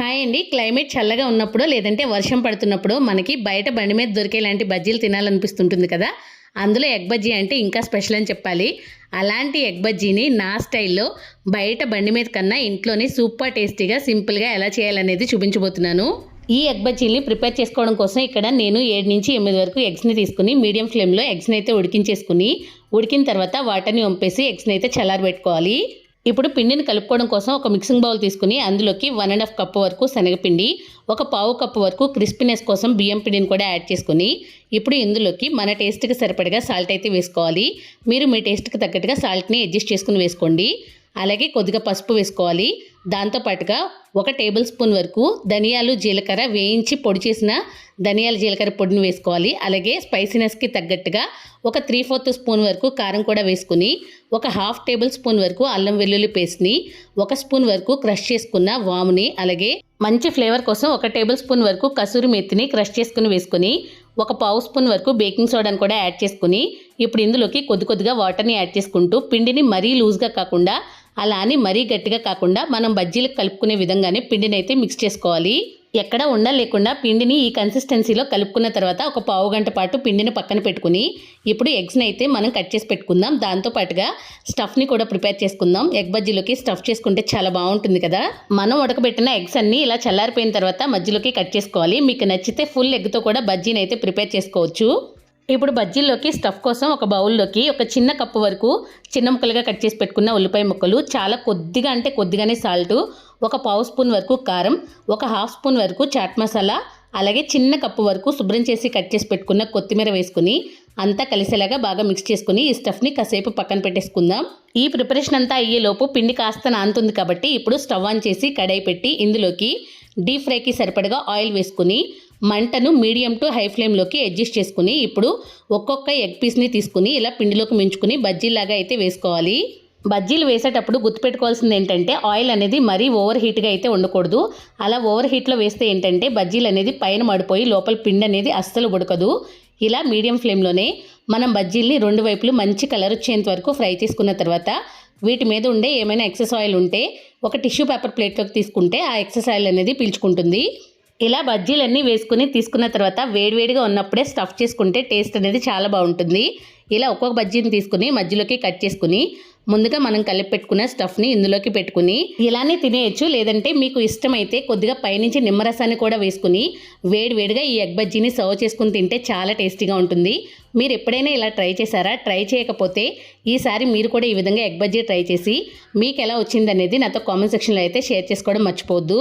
Hi అండి. Climate చల్లగా ఉన్నప్పుడు లేదంటే వర్షం పడుతున్నప్పుడు మనకి బయట బండి మీద దొరికే లాంటి బజ్జీలు తినాలనిపిస్తుంటుంది కదా. అందులో ఎగ్ బజ్జీ అంటే ఇంకా స్పెషల్ అని చెప్పాలి. అలాంటి ఎగ్ బజ్జీని నా స్టైల్లో బయట బండి మీద కన్నా ఇంట్లోనే సూపర్ టేస్టీగా సింపుల్గా ఎలా చేయాలనేది చూపించబోతున్నాను. ఈ ఎగ్ బజ్జీని ప్రిపేర్ చేసుకోవడం కోసం ఇక్కడ నేను ఏడు నుంచి ఎనిమిది వరకు ఎగ్స్ని తీసుకుని మీడియం ఫ్లేమ్లో ఎగ్స్ని అయితే ఉడికించేసుకుని ఉడికిన తర్వాత వాటర్ని వంపేసి ఎగ్స్ని అయితే చల్లారబెట్టుకోవాలి. ఇప్పుడు పిండిని కలుపుకోవడం కోసం ఒక మిక్సింగ్ బౌల్ తీసుకుని అందులోకి వన్ అండ్ హాఫ్ కప్ వరకు శనగపిండి ఒక పావు కప్పు వరకు క్రిస్పీనెస్ కోసం బియ్యం పిండిని కూడా యాడ్ చేసుకుని ఇప్పుడు ఇందులోకి మన టేస్ట్కి సరిపడగా సాల్ట్ అయితే వేసుకోవాలి. మీరు మీ టేస్ట్కి తగ్గట్టుగా సాల్ట్ని అడ్జస్ట్ చేసుకుని వేసుకోండి. అలాగే కొద్దిగా పసుపు వేసుకోవాలి. దాంతోపాటుగా ఒక టేబుల్ స్పూన్ వరకు ధనియాలు జీలకర్ర వేయించి పొడి చేసిన ధనియాల జీలకర్ర పొడిని వేసుకోవాలి. అలాగే స్పైసీనెస్కి తగ్గట్టుగా ఒక త్రీ ఫోర్త్ స్పూన్ వరకు కారం కూడా వేసుకుని ఒక హాఫ్ టేబుల్ స్పూన్ వరకు అల్లం వెల్లుల్లి పేస్ట్ని ఒక స్పూన్ వరకు క్రష్ చేసుకున్న వాముని అలాగే మంచి ఫ్లేవర్ కోసం ఒక టేబుల్ స్పూన్ వరకు కసూరి మెత్తిని క్రష్ చేసుకుని వేసుకుని ఒక పావు స్పూన్ వరకు బేకింగ్ సోడాని కూడా యాడ్ చేసుకుని ఇప్పుడు ఇందులోకి కొద్ది కొద్దిగా వాటర్ని యాడ్ చేసుకుంటూ పిండిని మరీ లూజ్గా కాకుండా అలా అని మరీ గట్టిగా కాకుండా మనం బజ్జీలకు కలుపుకునే విధంగానే పిండిని అయితే మిక్స్ చేసుకోవాలి. ఎక్కడ ఉండ లేకుండా పిండిని ఈ కన్సిస్టెన్సీలో కలుపుకున్న తర్వాత ఒక పావు గంట పాటు పిండిని పక్కన పెట్టుకుని ఇప్పుడు ఎగ్స్ని అయితే మనం కట్ చేసి పెట్టుకుందాం. దాంతో పాటుగా స్టఫ్ని కూడా ప్రిపేర్ చేసుకుందాం. ఎగ్ బజ్జీలోకి స్టఫ్ చేసుకుంటే చాలా బాగుంటుంది కదా. మనం ఉడకబెట్టిన ఎగ్స్ అన్ని ఇలా చల్లారిపోయిన తర్వాత మధ్యలోకి కట్ చేసుకోవాలి. మీకు నచ్చితే ఫుల్ ఎగ్తో కూడా బజ్జీని అయితే ప్రిపేర్ చేసుకోవచ్చు. ఇప్పుడు బజ్జీల్లోకి స్టఫ్ కోసం ఒక బౌల్లోకి ఒక చిన్న కప్పు వరకు చిన్న ముక్కలుగా కట్ చేసి పెట్టుకున్న ఉల్లిపాయ ముక్కలు చాలా కొద్దిగా అంటే కొద్దిగానే సాల్ట్ ఒక పావు స్పూన్ వరకు కారం ఒక హాఫ్ స్పూన్ వరకు చాట్ మసాలా అలాగే చిన్న కప్పు వరకు శుభ్రం చేసి కట్ చేసి పెట్టుకున్న కొత్తిమీర వేసుకుని అంతా కలిసేలాగా బాగా మిక్స్ చేసుకుని ఈ స్టఫ్ని కాసేపు పక్కన పెట్టేసుకుందాం. ఈ ప్రిపరేషన్ అంతా అయ్యేలోపు పిండి కాస్త నానుతుంది కాబట్టి ఇప్పుడు స్టవ్ ఆన్ చేసి కడాయి పెట్టి ఇందులోకి డీప్ ఫ్రైకి సరిపడగా ఆయిల్ వేసుకుని మంటను మీడియం టు హై ఫ్లేమ్లోకి అడ్జస్ట్ చేసుకుని ఇప్పుడు ఒక్కొక్క ఎగ్ పీస్ని తీసుకుని ఇలా పిండిలోకి మించుకుని బజ్జీలాగా అయితే వేసుకోవాలి. బజ్జీలు వేసేటప్పుడు గుర్తుపెట్టుకోవాల్సింది ఏంటంటే ఆయిల్ అనేది మరీ ఓవర్ హీట్గా అయితే ఉండకూడదు. అలా ఓవర్ హీట్లో వేస్తే ఏంటంటే బజ్జీలు అనేది పైన మడిపోయి లోపల పిండి అనేది అస్సలు ఉడకదు. ఇలా మీడియం ఫ్లేమ్లోనే మనం బజ్జీల్ని రెండు వైపులు మంచి కలర్ వచ్చేంత వరకు ఫ్రై చేసుకున్న తర్వాత వీటి మీద ఉండే ఏమైనా ఎక్సెస్ ఆయిల్ ఉంటే ఒక టిష్యూ పేపర్ ప్లేట్లోకి తీసుకుంటే ఆ ఎక్సెస్ ఆయిల్ అనేది పీల్చుకుంటుంది. ఇలా బజ్జీలన్నీ వేసుకుని తీసుకున్న తర్వాత వేడివేడిగా ఉన్నప్పుడే స్టఫ్ చేసుకుంటే టేస్ట్ అనేది చాలా బాగుంటుంది. ఇలా ఒక్కొక్క బజ్జీని తీసుకుని మధ్యలోకి కట్ చేసుకుని ముందుగా మనం కలిపి పెట్టుకున్న స్టఫ్ని ఇందులోకి పెట్టుకుని ఇలానే తినేయచ్చు. లేదంటే మీకు ఇష్టమైతే కొద్దిగా పైనుంచి నిమ్మరసాన్ని కూడా వేసుకుని వేడివేడిగా ఈ ఎగ్ బజ్జీని సర్వ్ చేసుకుని తింటే చాలా టేస్టీగా ఉంటుంది. మీరు ఎప్పుడైనా ఇలా ట్రై చేశారా? ట్రై చేయకపోతే ఈసారి మీరు కూడా ఈ విధంగా ఎగ్ బజ్జీ ట్రై చేసి మీకు ఎలా వచ్చిందనేది నాతో కామెంట్ సెక్షన్లో అయితే షేర్ చేసుకోవడం మర్చిపోవద్దు.